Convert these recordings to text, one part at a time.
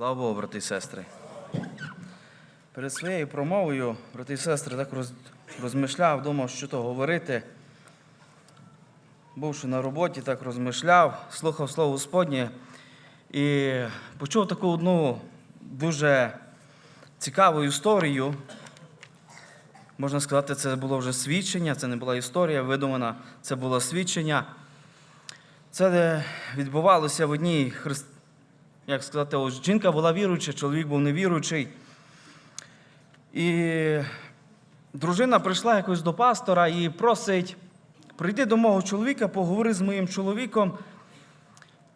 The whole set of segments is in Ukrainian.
Слава Богу, брати і сестри. Перед своєю промовою, брати і сестри, так роз, розмишляв, думав, що то говорити. Бувши на роботі, так розмишляв, слухав Слово Господнє і почув таку одну дуже цікаву історію. Можна сказати, це було вже свідчення, це не була історія видумана, це було свідчення. Це відбувалося в одній христ... як сказати, ось жінка була віруюча, чоловік був невіруючий. І дружина прийшла якось до пастора і просить: прийди до мого чоловіка, поговори з моїм чоловіком,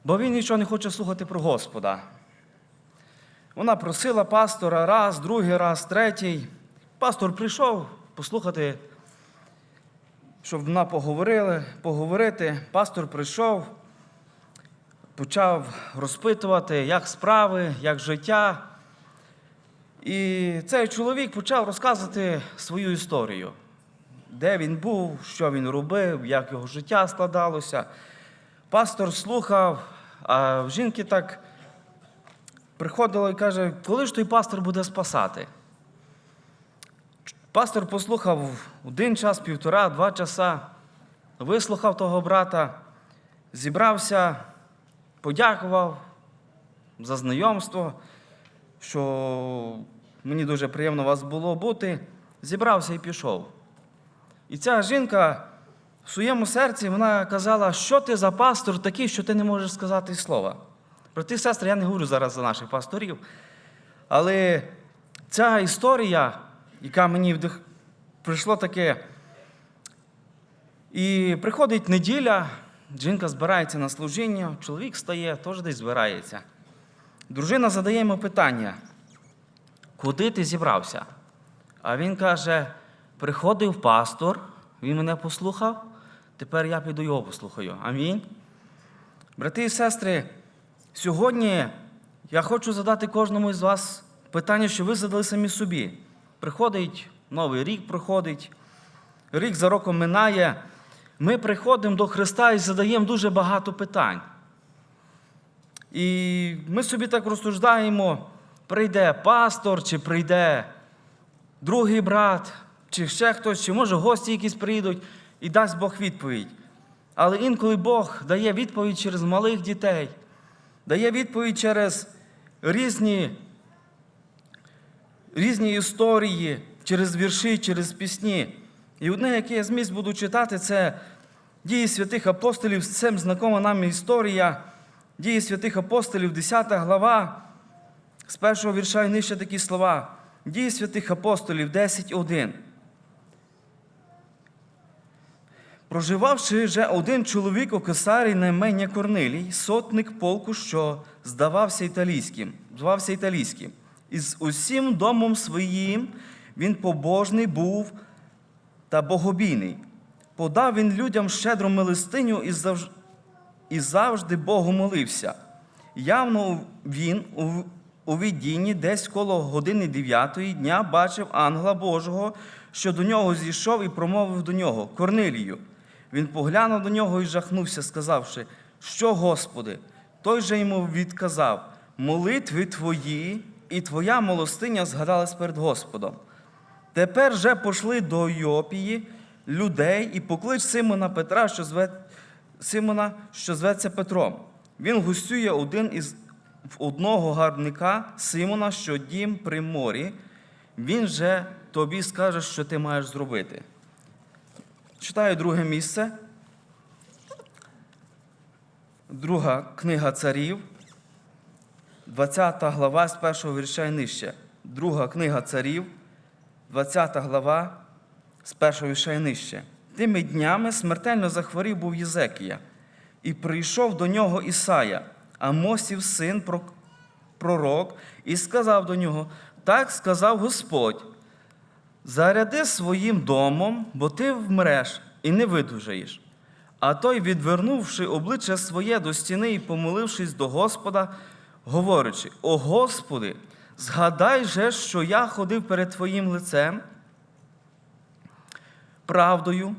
бо він нічого не хоче слухати про Господа. Вона просила пастора раз, другий раз, третій. Пастор прийшов послухати, щоб вона поговорили, поговорити. Пастор прийшов, почав розпитувати, як справи, як життя. І цей чоловік почав розказувати свою історію, де він був, що він робив, як його життя складалося. Пастор слухав, а в жінки так приходило і каже, коли ж той пастор буде спасати? Пастор послухав один час, півтора, два часа, вислухав того брата, зібрався, подякував за знайомство, що мені дуже приємно вас було бути, зібрався і пішов. І ця жінка в своєму серці вона казала, що ти за пастор такий, що ти не можеш сказати слова. Брати сестри, я не говорю зараз за наших пасторів, але ця історія, яка мені вдих... прийшло таке. І приходить неділя, жінка збирається на служіння, чоловік стає, теж десь збирається. Дружина задає йому питання, куди ти зібрався? А він каже: приходив пастор, він мене послухав, тепер я піду його послухаю. Амінь. Брати і сестри, сьогодні я хочу задати кожному із вас питання, що ви задали самі собі. Приходить новий рік, проходить, рік за роком минає. Ми приходимо до Христа і задаємо дуже багато питань. І ми собі так розсуждаємо, прийде пастор, чи прийде другий брат, чи ще хтось, чи може гості якісь прийдуть, і дасть Бог відповідь. Але інколи Бог дає відповідь через малих дітей, дає відповідь через різні, різні історії, через вірші, через пісні. І одне, яке я зміст буду читати, це дії святих апостолів, з цим знакома нам історія. Дії святих апостолів, 10 глава, з першого вірша і нижче такі слова. Дії святих апостолів 10.1. Проживавши вже один чоловік у Кесарі на ім'я Корнилій, сотник полку, що здавався італійським, звався італійським. І з усім домом своїм він побожний був та богобійний. Подав він людям щедру милостиню і завжди і завжди Богу молився. Явно він у, віддінні десь коло години дев'ятої дня бачив ангела Божого, що до нього зійшов і промовив до нього Корнилію. Він поглянув до нього і жахнувся, сказавши, що, Господи, той же йому відказав: молитви твої і твоя милостиня згадались перед Господом. Тепер же пошли до Йопії людей і поклич Симона Петра, що зве Симона, що зветься Петром. Він гостює один із одного гарника Симона, що дім при морі. Він же тобі скаже, що ти маєш зробити. Читаю друге місце. Друга книга царів, 20 глава з першого вірша і нижче. Друга книга царів, 20 глава з першого вірша і нижче. Тими днями смертельно захворів був Єзекія, і прийшов до нього Ісая, Амосів син пророк, і сказав до нього: Так сказав Господь: заряди своїм домом, бо ти вмреш і не видужаєш. А той, відвернувши обличчя своє до стіни і помолившись до Господа, говорячи: О Господи, згадай же, що я ходив перед Твоїм лицем правдою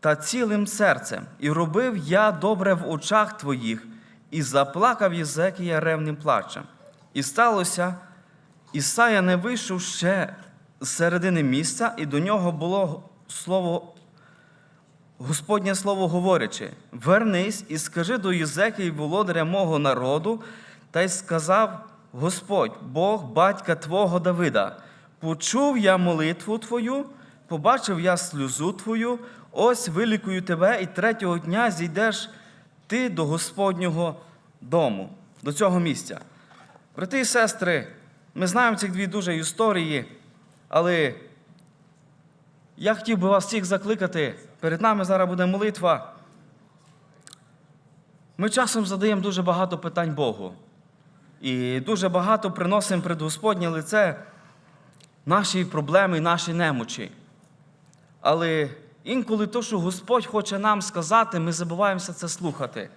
та цілим серцем, і робив я добре в очах Твоїх, і заплакав Єзекія ревним плачем. І сталося, Ісая не вийшов ще з середини місця, і до нього було слово, Господнє слово говорячи: Вернись і скажи до Єзекії, володаря мого народу, та й сказав Господь, Бог батька твого Давида. Почув я молитву твою, побачив я сльозу твою, ось вилікую тебе, і третього дня зійдеш ти до Господнього дому, до цього місця. Брати і сестри, ми знаємо ці дві дуже історії, але я хотів би вас всіх закликати. Перед нами зараз буде молитва. Ми часом задаємо дуже багато питань Богу. І дуже багато приносимо пред Господнє лице наші проблеми, наші немочі. Але інколи то, що Господь хоче нам сказати, ми забуваємося це слухати.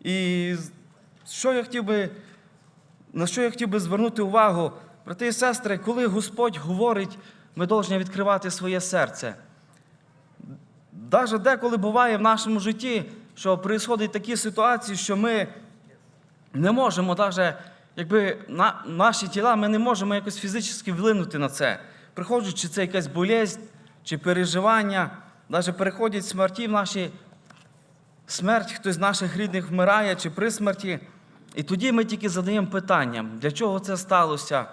І що я хотів би, на що я хотів би звернути увагу, брати і сестри, коли Господь говорить, ми повинні відкривати своє серце. Даже деколи буває в нашому житті, що происходять такі ситуації, що ми не можемо, даже, якби на, наші тіла, ми не можемо якось фізично вплинути на це. Приходить, чи це якась болезнь, чи переживання, навіть переходять смерті в наші смерть, хтось з наших рідних вмирає чи при смерті. І тоді ми тільки задаємо питання, для чого це сталося,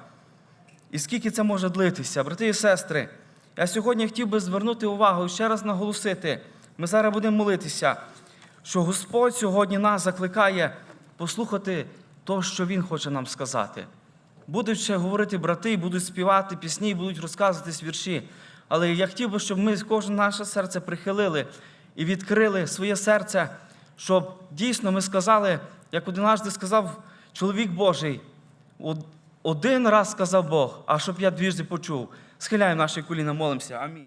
і скільки це може длитися. Брати і сестри, я сьогодні хотів би звернути увагу і ще раз наголосити. Ми зараз будемо молитися, що Господь сьогодні нас закликає послухати те, що Він хоче нам сказати. Будуть ще говорити брати, будуть співати пісні, будуть розказуватись вірші. Але я хотів би, щоб ми кожне наше серце прихилили і відкрили своє серце, щоб дійсно ми сказали, як однажды сказав чоловік Божий, один раз сказав Бог, а щоб я двічі почув. Схиляємо наші коліна, молимося. Амінь.